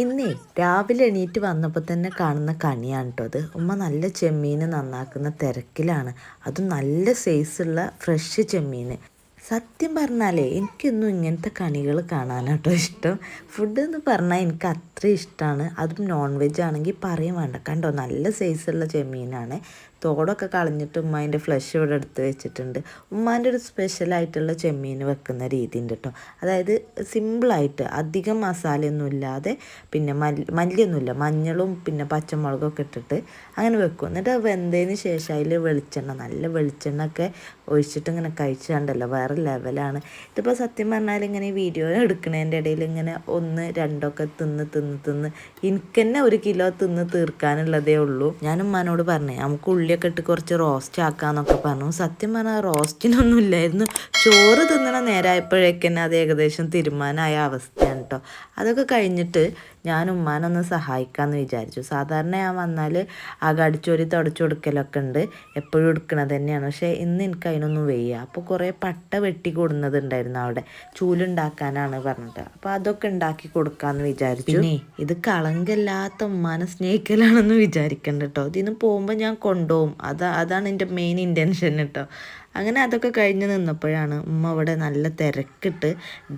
ഇന്നേ രാവിലെ എണീറ്റ് വന്നപ്പോൾ തന്നെ കാണുന്ന കണിയാണ് കേട്ടോ അത്. ഉമ്മ നല്ല ചെമ്മീൻ നന്നാക്കുന്ന തിരക്കിലാണ്. അതും നല്ല സൈസുള്ള ഫ്രഷ് ചെമ്മീൻ സത്യം പറഞ്ഞാലേ എനിക്കൊന്നും ഇങ്ങനത്തെ കണികൾ കാണാനാണ് കാണാനാട്ടോ ഇഷ്ടം. ഫുഡ് എന്ന് പറഞ്ഞാൽ എനിക്ക് അത്ര ഇഷ്ടമാണ് അതും നോൺ വെജ് ആണെങ്കിൽ പറയും വേണ്ട. കണ്ടോ നല്ല സൈസുള്ള ചെമ്മീനാണ്. തോടൊക്കെ കളഞ്ഞിട്ട് ഉമ്മാന്റെ ഫ്ലഷ് ഇവിടെ എടുത്ത് വെച്ചിട്ടുണ്ട്. ഉമ്മാന്റെ ഒരു സ്പെഷ്യലായിട്ടുള്ള ചെമ്മീൻ വെക്കുന്ന രീതി ഉണ്ട് കേട്ടോ അതായത് സിമ്പിളായിട്ട് അധികം മസാലയൊന്നും ഇല്ലാതെ പിന്നെ മല്ലി മല്ലിയൊന്നുമില്ല. മഞ്ഞളും പിന്നെ പച്ചമുളകൊക്കെ ഇട്ടിട്ട് അങ്ങനെ വെക്കും. എന്നിട്ട് വെന്തതിന് ശേഷം അതിൽ വെളിച്ചെണ്ണ നല്ല വെളിച്ചെണ്ണ ഒക്കെ ഒഴിച്ചിട്ട് ഇങ്ങനെ കഴിച്ചാണ്ടല്ലോ. വേറെ ലെവലാണ് ഇതിപ്പോൾ സത്യം പറഞ്ഞാൽ ഇങ്ങനെ വീഡിയോ എടുക്കുന്നതിന്റെ ഇടയിൽ ഇങ്ങനെ ഒന്ന് രണ്ടൊക്കെ തിന്ന് തിന്ന് തിന്ന്. എനിക്ക് തന്നെ ഒരു കിലോ തിന്ന് തീർക്കാനുള്ളതേ ഉള്ളൂ. ഞാൻ ഉമ്മാനോട് പറഞ്ഞേ നമുക്ക് ഉള്ളിയൊക്കെ ഇട്ട് കുറച്ച് റോസ്റ്റ് ആക്കാന്നൊക്കെ പറഞ്ഞു. സത്യം പറഞ്ഞാൽ റോസ്റ്റിനൊന്നും ഇല്ലായിരുന്നു ചോറ് തിന്നണ നേരമായപ്പോഴേക്കന്നെ അത് ഏകദേശം തീരുമാനമായ അവസ്ഥയാണ് കേട്ടോ അതൊക്കെ കഴിഞ്ഞിട്ട് ഞാൻ ഉമ്മാനൊന്ന് സഹായിക്കാമെന്ന് വിചാരിച്ചു. സാധാരണ ഞാൻ വന്നാൽ ആ അടിച്ചോരി തുടച്ചു കൊടുക്കലൊക്കെ ഉണ്ട്. എപ്പോഴും എടുക്കണത് തന്നെയാണ്. പക്ഷേ ഇന്ന് എനിക്ക് അതിനൊന്നും വയ്യ. അപ്പോൾ കുറേ പട്ട വെട്ടി കൊടുന്നതുണ്ടായിരുന്നു അവിടെ. ചൂലുണ്ടാക്കാനാണ് പറഞ്ഞിട്ട് അപ്പോൾ അതൊക്കെ ഉണ്ടാക്കി കൊടുക്കാമെന്ന് വിചാരിച്ചു. പിന്നെ? ഇത് കളങ്കല്ലാത്ത ഉമ്മാനെ സ്നേഹിക്കലാണെന്ന് വിചാരിക്കണ്ട കേട്ടോ ഇതിന് പോകുമ്പോൾ ഞാൻ കൊണ്ടുപോകും അതാ അതാണ് എന്റെ മെയിൻ ഇന്റൻഷൻ കേട്ടോ അങ്ങനെ അതൊക്കെ കഴിഞ്ഞ് നിന്നപ്പോഴാണ് ഉമ്മ അവിടെ നല്ല തിരക്കിട്ട്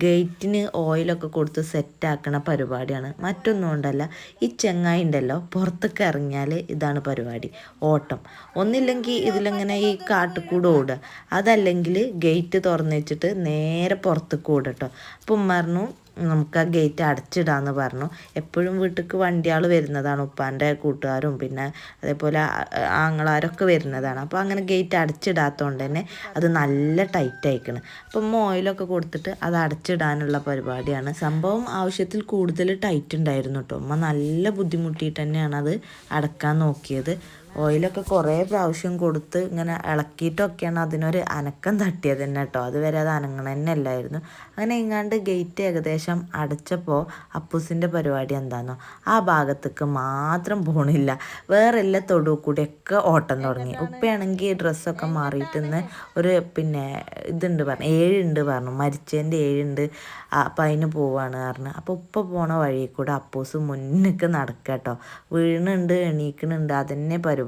ഗേറ്റിന് ഓയിലൊക്കെ കൊടുത്ത് സെറ്റാക്കണ പരിപാടിയാണ്. മറ്റൊന്നും കൊണ്ടല്ല ഈ ചെങ്ങായി ഉണ്ടല്ലോ പുറത്തൊക്കെ ഇറങ്ങിയാൽ ഇതാണ് പരിപാടി ഓട്ടം. ഒന്നില്ലെങ്കിൽ ഇതിലിങ്ങനെ ഈ കാട്ടുകൂട് ഓടുക. അതല്ലെങ്കിൽ ഗേറ്റ് തുറന്ന് വെച്ചിട്ട് നേരെ പുറത്തേക്ക് ഓടുക കേട്ടോ അപ്പം പറഞ്ഞു നമുക്ക് ആ ഗേറ്റ് അടച്ചിടാന്ന് പറഞ്ഞു. എപ്പോഴും വീട്ടിലേക്ക് വണ്ടിയാൾ വരുന്നതാണ് ഉപ്പാന്റെ കൂട്ടുകാരും പിന്നെ അതേപോലെ ആങ്ങളാരൊക്കെ വരുന്നതാണ്. അപ്പോൾ അങ്ങനെ ഗേറ്റ് അടച്ചിടാത്തതുകൊണ്ട് തന്നെ അത് നല്ല ടൈറ്റ് ആയിക്കണം. അപ്പം മോയിലൊക്കെ കൊടുത്തിട്ട് അത് അടച്ചിടാനുള്ള പരിപാടിയാണ്. സംഭവം ആവശ്യത്തിൽ കൂടുതൽ ടൈറ്റ് ഉണ്ടായിരുന്നു കേട്ടോ അമ്മ നല്ല ബുദ്ധിമുട്ടിയിട്ട് തന്നെയാണ് അത് അടക്കാൻ നോക്കിയത്. ഓയിലൊക്കെ കുറേ പ്രാവശ്യം കൊടുത്ത് ഇങ്ങനെ ഇളക്കിയിട്ടൊക്കെയാണ് അതിനൊരു അനക്കം തട്ടിയത് തന്നെ കേട്ടോ. അതുവരെ അത് അനങ്ങണ അങ്ങനെ ഇങ്ങാണ്ട് ഗേറ്റ് ഏകദേശം അടച്ചപ്പോൾ അപ്പൂസിന്റെ പരിപാടി എന്താണോ ആ ഭാഗത്തേക്ക് മാത്രം പോണില്ല. വേറെ എല്ലാ തൊടു കൂടിയൊക്കെ ഓട്ടം തുടങ്ങി. ഉപ്പയാണെങ്കിൽ ഡ്രസ്സൊക്കെ മാറിയിട്ട് ഇന്ന് ഒരു പിന്നെ ഇതുണ്ട് പറഞ്ഞു. ഏഴുണ്ട് പറഞ്ഞു. മരിച്ചതിന്റെ ഏഴുണ്ട്. അപ്പം അതിന് പോവാണ് പറഞ്ഞു. അപ്പോൾ ഉപ്പ പോണ വഴി കൂടെ അപ്പൂസ് മുന്നിക്ക് നടക്കുക കേട്ടോ വീണുണ്ട് എണീക്കണുണ്ട്. അതന്നെ പരിപാടി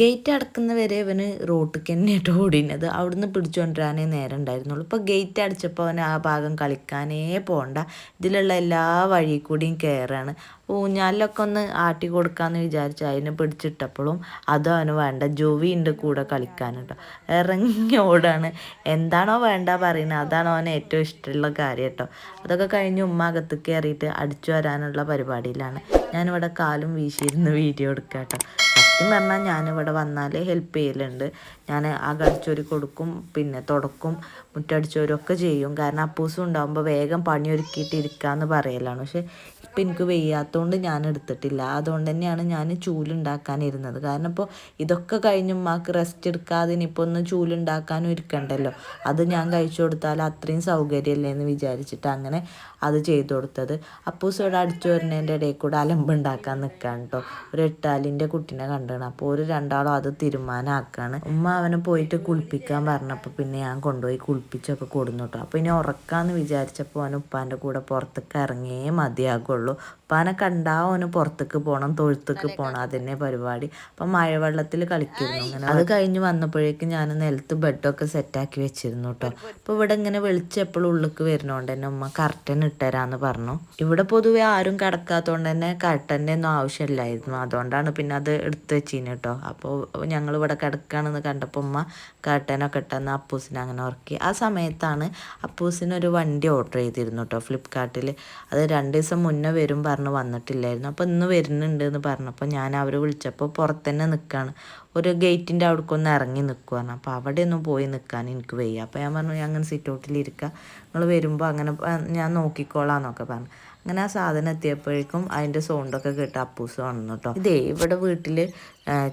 ഗേറ്റ് അടക്കുന്ന വരെ ഇവന് റോട്ടിക്ക് തന്നെ കേട്ടോ ഓടിനത് അവിടുന്ന് പിടിച്ചുകൊണ്ടിരാനേ നേരം ഉണ്ടായിരുന്നുള്ളൂ. ഇപ്പോൾ ഗേറ്റ് അടിച്ചപ്പോൾ അവൻ ആ ഭാഗം കളിക്കാനേ പോകണ്ട ഇതിലുള്ള എല്ലാ വഴി കൂടിയും കയറാണ് ഊഞ്ഞാലിലൊക്കെ ഒന്ന് ആട്ടി കൊടുക്കാമെന്ന് വിചാരിച്ച് അതിനെ പിടിച്ചിട്ടപ്പോഴും അതും അവന് വേണ്ട. ജോവി ഉണ്ട് കൂടെ കളിക്കാനുണ്ടോ. ഇറങ്ങി ഓടാണ്. എന്താണോ വേണ്ട പറയുന്നത് അതാണ് അവന് ഏറ്റവും ഇഷ്ടമുള്ള കാര്യം കേട്ടോ അതൊക്കെ കഴിഞ്ഞ് ഉമ്മ അകത്ത് കയറിയിട്ട് അടിച്ചു വരാനുള്ള പരിപാടിയിലാണ്. ഞാനിവിടെ കാലും വീശിയിരുന്ന് വീഡിയോ എടുക്കാം കേട്ടോ സത്യം പറഞ്ഞാൽ ഞാനിവിടെ വന്നാൽ ഹെൽപ്പ് ചെയ്യലുണ്ട്. ഞാൻ ആ കടിച്ചോരി കൊടുക്കും പിന്നെ തുടക്കും മുറ്റടിച്ചോരും ഒക്കെ ചെയ്യും. കാരണം അപ്പൂസും ഉണ്ടാകുമ്പോൾ വേഗം പണിയൊരുക്കിയിട്ട് ഇരിക്കാമെന്ന് പറയലാണ്. പക്ഷെ ഇപ്പം എനിക്ക് വെയ്യാത്തതുകൊണ്ട് ഞാൻ എടുത്തിട്ടില്ല. അതുകൊണ്ട് തന്നെയാണ് ഞാൻ ചൂലുണ്ടാക്കാനിരുന്നത്. കാരണം ഇപ്പോൾ ഇതൊക്കെ കഴിഞ്ഞ് മാക്ക് റെസ്റ്റ് എടുക്കാതെ ഇനിയിപ്പോൾ ഒന്ന് ചൂലുണ്ടാക്കാനും ഇരിക്കണ്ടല്ലോ. അത് ഞാൻ കഴിച്ചു കൊടുത്താൽ അത്രയും സൗകര്യമല്ലേ എന്ന് വിചാരിച്ചിട്ട് അങ്ങനെ അത് ചെയ്തു കൊടുത്തത്. അപ്പൂസ് ഇവിടെ അടിച്ചു വരുന്നതിന്റെ ഇടയിൽ കൂടെ അലമ്പുണ്ടാക്കാൻ നിൽക്കാൻ കേട്ടോ ഒരു എട്ടാലിന്റെ കുട്ടീനെ കണ്ടാണ് അപ്പോൾ ഒരു രണ്ടാളും അത് തീരുമാനമാക്കാണ് ഉമ്മ അവനെ പോയിട്ട് കുളിപ്പിക്കാൻ പറഞ്ഞപ്പോൾ പിന്നെ ഞാൻ കൊണ്ടുപോയി കുളിപ്പിച്ചൊക്കെ കൊടുന്നു കേട്ടോ അപ്പോൾ ഇനി ഉറക്കാമെന്ന് വിചാരിച്ചപ്പോൾ അവൻ ഉപ്പാന്റെ കൂടെ പുറത്തേക്ക് ഇറങ്ങിയേ മതിയാകുള്ളൂ. ഉപ്പാനെ കണ്ടാ ഓന് പുറത്തേക്ക് പോണം തൊഴുത്തേക്ക് പോകണം അതന്നെ പരിപാടി. അപ്പം മഴവെള്ളത്തിൽ കളിക്കുന്നു. അങ്ങനെ അത് കഴിഞ്ഞ് വന്നപ്പോഴേക്കും ഞാൻ നിലത്ത് ബെഡൊക്കെ സെറ്റാക്കി വെച്ചിരുന്നു കേട്ടോ അപ്പോൾ ഇവിടെ ഇങ്ങനെ വെളിച്ചം എപ്പോഴും ഉള്ളിലേക്ക് വരുന്നതുകൊണ്ട് തന്നെ ഉമ്മ കർട്ടൻ ഇട്ടരാന്ന് പറഞ്ഞു. ഇവിടെ പൊതുവെ ആരും കിടക്കാത്തതുകൊണ്ട് തന്നെ കർട്ടന്റെ ഒന്നും ആവശ്യമില്ലായിരുന്നു. അതുകൊണ്ടാണ് പിന്നെ അത് എടുത്ത് വെച്ചിന് കേട്ടോ അപ്പോൾ ഞങ്ങൾ ഇവിടെ കിടക്കുകയാണെന്ന് കണ്ടപ്പോൾ ഉമ്മ കർട്ടനൊക്കെ ഇട്ടെന്ന് അപ്പൂസിനെ അങ്ങനെ ഉറക്കി. ആ സമയത്താണ് അപ്പൂസിന് ഒരു വണ്ടി ഓർഡർ ചെയ്തിരുന്നു കേട്ടോ ഫ്ലിപ്കാർട്ടിൽ അത് രണ്ട് ദിവസം മുന്നേ വരും പറഞ്ഞ് വന്നിട്ടില്ലായിരുന്നു. അപ്പോൾ ഇന്ന് വരുന്നുണ്ട് എന്ന് പറഞ്ഞപ്പോൾ ഞാൻ അവർ വിളിച്ചപ്പോൾ പുറത്തന്നെ നിൽക്കുകയാണ് ഒരു ഗേറ്റിന്റെ അവിടേക്കൊന്ന് ഇറങ്ങി നിൽക്കുവാണ് അപ്പോൾ അവിടെ ഒന്നും പോയി നിൽക്കാൻ എനിക്ക് വയ്യ. അപ്പോൾ ഞാൻ പറഞ്ഞു ഞാൻ അങ്ങനെ സിറ്റ് ഔട്ടിലിരിക്കുക നിങ്ങൾ വരുമ്പോൾ അങ്ങനെ ഞാൻ നോക്കിക്കോളാം എന്നൊക്കെ പറഞ്ഞു. അങ്ങനെ ആ സാധനം എത്തിയപ്പോഴേക്കും അതിന്റെ സൗണ്ടൊക്കെ കേട്ട് അപ്പൂസ് വന്നു കേട്ടോ ഇതേ ഇവിടെ വീട്ടിൽ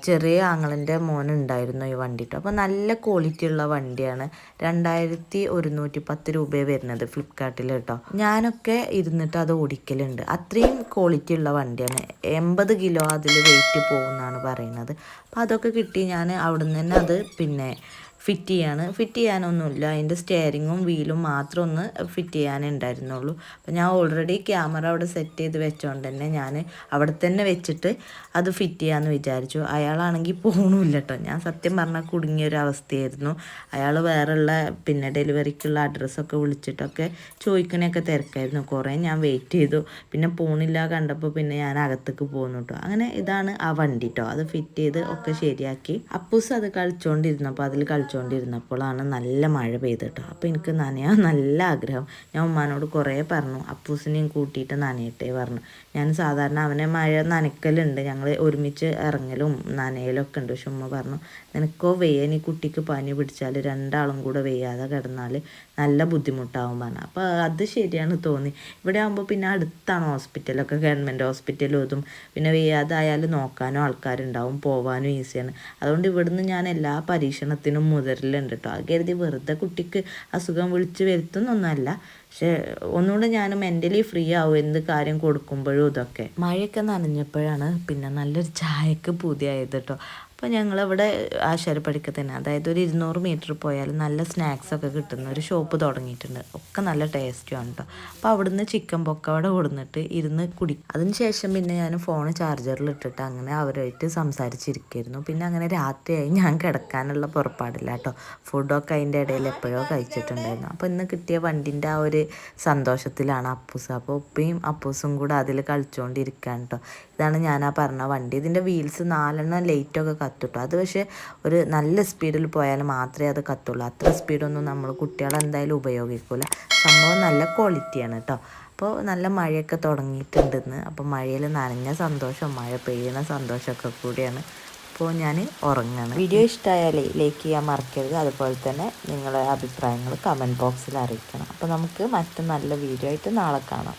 ചെറിയ ആങ്ങളിന്റെ മോൻ ഉണ്ടായിരുന്നു ഈ വണ്ടി കേട്ടോ അപ്പോൾ നല്ല ക്വാളിറ്റി ഉള്ള വണ്ടിയാണ്. രണ്ടായിരത്തി ഒരുന്നൂറ്റി പത്ത് രൂപയെ വരുന്നത് ഫ്ലിപ്കാർട്ടിൽ കേട്ടോ ഞാനൊക്കെ ഇരുന്നിട്ട് അത് ഓടിക്കലുണ്ട്. അത്രയും ക്വാളിറ്റി ഉള്ള വണ്ടിയാണ്. എൺപത് കിലോ അതിൽ വെയിറ്റ് പോകുമെന്നാണ് പറയുന്നത്. അപ്പോൾ അതൊക്കെ കിട്ടി ഞാൻ അവിടെ നിന്ന് തന്നെ അത് പിന്നെ ഫിറ്റ് ചെയ്യാണ്. ഫിറ്റ് ചെയ്യാനൊന്നുമില്ല. അതിന്റെ സ്റ്റിയറിങ്ങും വീലും മാത്രം ഒന്ന് ഫിറ്റ് ചെയ്യാനേ ഉണ്ടായിരുന്നുള്ളൂ. അപ്പോൾ ഞാൻ ഓൾറെഡി ക്യാമറ അവിടെ സെറ്റ് ചെയ്ത് വെച്ചോണ്ട് തന്നെ ഞാൻ അവിടെ തന്നെ വെച്ചിട്ട് അത് ഫിറ്റ് ചെയ്യാമെന്ന് വിചാരിച്ചു. അയാളാണെങ്കിൽ പോകണമില്ല കേട്ടോ ഞാൻ സത്യം പറഞ്ഞാൽ കുടുങ്ങിയ ഒരു അവസ്ഥയായിരുന്നു അയാൾ വേറെയുള്ള പിന്നെ ഡെലിവറിക്കുള്ള അഡ്രസ്സൊക്കെ വിളിച്ചിട്ടൊക്കെ ചോദിക്കണേക്കെ തിരക്കായിരുന്നു. കുറേ ഞാൻ വെയിറ്റ് ചെയ്തു. പിന്നെ പോണില്ല കണ്ടപ്പോൾ പിന്നെ ഞാൻ അകത്തേക്ക് പോന്നു കേട്ടോ അങ്ങനെ ഇതാണ് ആ വണ്ടി കേട്ടോ അത് ഫിറ്റ് ചെയ്ത് ഒക്കെ ശരിയാക്കി. അപ്പൂസ് അത് കളിച്ചുകൊണ്ടിരുന്നപ്പോൾ അതിൽ കളിച്ചുകൊണ്ടിരുന്നപ്പോഴാണ് നല്ല മഴ പെയ്ത് കേട്ടോ അപ്പോൾ എനിക്ക് നനയാൻ നല്ല ആഗ്രഹം. ഞാൻ ഉമ്മാനോട് കുറേ പറഞ്ഞു. അപ്പൂസിനെയും കൂട്ടിയിട്ട് നനയട്ടെ പറഞ്ഞു. ഞാൻ സാധാരണ അവനെ മഴ നനയ്ക്കലുണ്ട്. ഞങ്ങൾ ഒരുമിച്ച് ഇറങ്ങലും നനയലൊക്കെ ഉണ്ട്. പക്ഷെ ഉമ്മ പറഞ്ഞു നിനക്കോ വെയ്യാൻ ഈ കുട്ടിക്ക് പനി പിടിച്ചാൽ രണ്ടാളും കൂടെ വെയ്യാതെ കിടന്നാൽ നല്ല ബുദ്ധിമുട്ടാവും പറഞ്ഞു. അപ്പോൾ അത് ശരിയാണ് തോന്നി. ഇവിടെ ആകുമ്പോൾ പിന്നെ അടുത്താണ് ഹോസ്പിറ്റലൊക്കെ. ഗവൺമെന്റ് ഹോസ്പിറ്റലും ഇതും. പിന്നെ വെയ്യാതായാലും നോക്കാനും ആൾക്കാരുണ്ടാവും. പോവാനും ഈസിയാണ്. അതുകൊണ്ട് ഇവിടുന്ന് ഞാൻ എല്ലാ പരീക്ഷണത്തിനും മുതിരലുണ്ട് കേട്ടോ അത് കരുതി വെറുതെ കുട്ടിക്ക് അസുഖം വിളിച്ച് വരുത്തുന്നൊന്നല്ല. പക്ഷെ ഒന്നുകൂടെ ഞാൻ മെന്റലി ഫ്രീ ആവും എന്ത് കാര്യം കൊടുക്കുമ്പോഴും ഇതൊക്കെ. മഴയൊക്കെ നനഞ്ഞപ്പോഴാണ് പിന്നെ നല്ലൊരു ചായക്ക് പൂതിയായത് കേട്ടോ അപ്പോൾ ഞങ്ങളവിടെ ആശാരപ്പടിക്ക് തന്നെ അതായത് ഒരു ഇരുന്നൂറ് മീറ്റർ പോയാൽ നല്ല സ്നാക്സ് ഒക്കെ കിട്ടുന്ന ഒരു ഷോപ്പ് തുടങ്ങിയിട്ടുണ്ട്. ഒക്കെ നല്ല ടേസ്റ്റുമാണ് കേട്ടോ അപ്പോൾ അവിടുന്ന് ചിക്കൻ പൊക്കവട കൊടുന്നിട്ട് ഇരുന്ന് കുടി. അതിനുശേഷം പിന്നെ ഞാൻ ഫോൺ ചാർജറിൽ ഇട്ടിട്ട് അങ്ങനെ അവരുമായിട്ട് സംസാരിച്ചിരിക്കായിരുന്നു. പിന്നെ അങ്ങനെ രാത്രിയായി ഞാൻ കിടക്കാനുള്ള പുറപ്പാടില്ല കേട്ടോ ഫുഡൊക്കെ അതിന്റെ ഇടയിൽ എപ്പോഴോ കഴിച്ചിട്ടുണ്ടായിരുന്നു. അപ്പോൾ ഇന്ന് കിട്ടിയ വണ്ടിന്റെ ആ ഒരു സന്തോഷത്തിലാണ് അപ്പൂസ്. അപ്പോൾ ഉപ്പയും അപ്പൂസും കൂടെ അതിൽ കളിച്ചുകൊണ്ടിരിക്കുകയാണ് കേട്ടോ ഇതാണ് ഞാൻ ആ പറഞ്ഞ വണ്ടി. ഇതിന്റെ വീൽസ് നാലെണ്ണം ലൈറ്റൊക്കെ കത്തുട്ടോ. അത് പക്ഷേ ഒരു നല്ല സ്പീഡിൽ പോയാൽ മാത്രമേ അത് കത്തുള്ളൂ. അത്ര സ്പീഡൊന്നും നമ്മൾ കുട്ടികൾ എന്തായാലും ഉപയോഗിക്കില്ല സംഭവം നല്ല ക്വാളിറ്റിയാണ് കേട്ടോ അപ്പോൾ നല്ല മഴയൊക്കെ തുടങ്ങിയിട്ടുണ്ടെന്ന്. അപ്പോൾ മഴയിൽ നനഞ്ഞ സന്തോഷം മഴ പെയ്യുന്ന സന്തോഷമൊക്കെ കൂടിയാണ്. അപ്പോൾ ഞാൻ ഉറങ്ങണം. വീഡിയോ ഇഷ്ടമായാൽ ലൈക്ക് ചെയ്യാൻ മറക്കരുത്. അതുപോലെ തന്നെ നിങ്ങളുടെ അഭിപ്രായങ്ങൾ കമന്റ് ബോക്സിൽ അറിയിക്കണം. അപ്പോൾ നമുക്ക് മറ്റു നല്ല വീഡിയോ ആയിട്ട് നാളെ കാണാം.